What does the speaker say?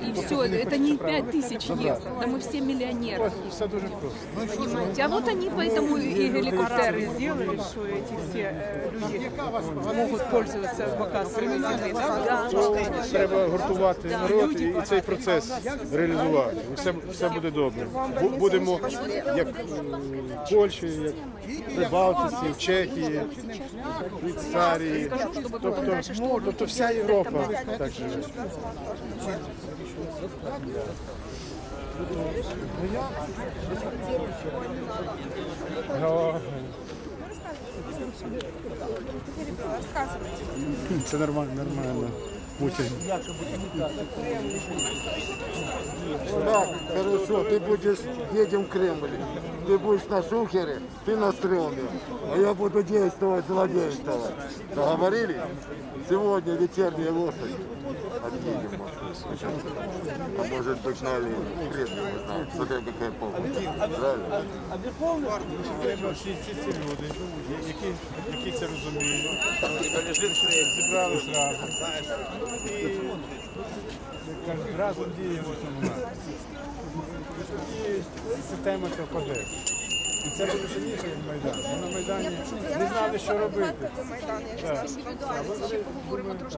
И все, это не 5 тысяч евро. Да мы все миллионеры. Все дуже просто. Понимаете? А вот они поэтому и геликоптеры сделали, что эти все э, люди могут пользоваться пока современной, да? Треба гуртувати народ і, цей процес реалізувати. Все, все буде добре. Будемо як в Польщі, як в Прибалтиці, в Чехії, в Швейцарії. Тобто, тобто вся Європа так живе. Це нормально, нормально. Путін. Так, хорошо, ты будешь, едем в Кремль. Ты будешь на шухере, ты на стреме. А я буду действовать, злодействовать. Договорились? Сегодня вечерняя лошадь. Отъедем. А может быть на олене. Знает. Смотря какая погода. Правильно? Треба всі ці, люди, які, які це розуміють, зібрались разом. І разом діємо в цьому. І система ця впаде. І це буде сильніше, як Майдан. Ми на Майдані не знали, що робити. Так. А ви- ви- думаю,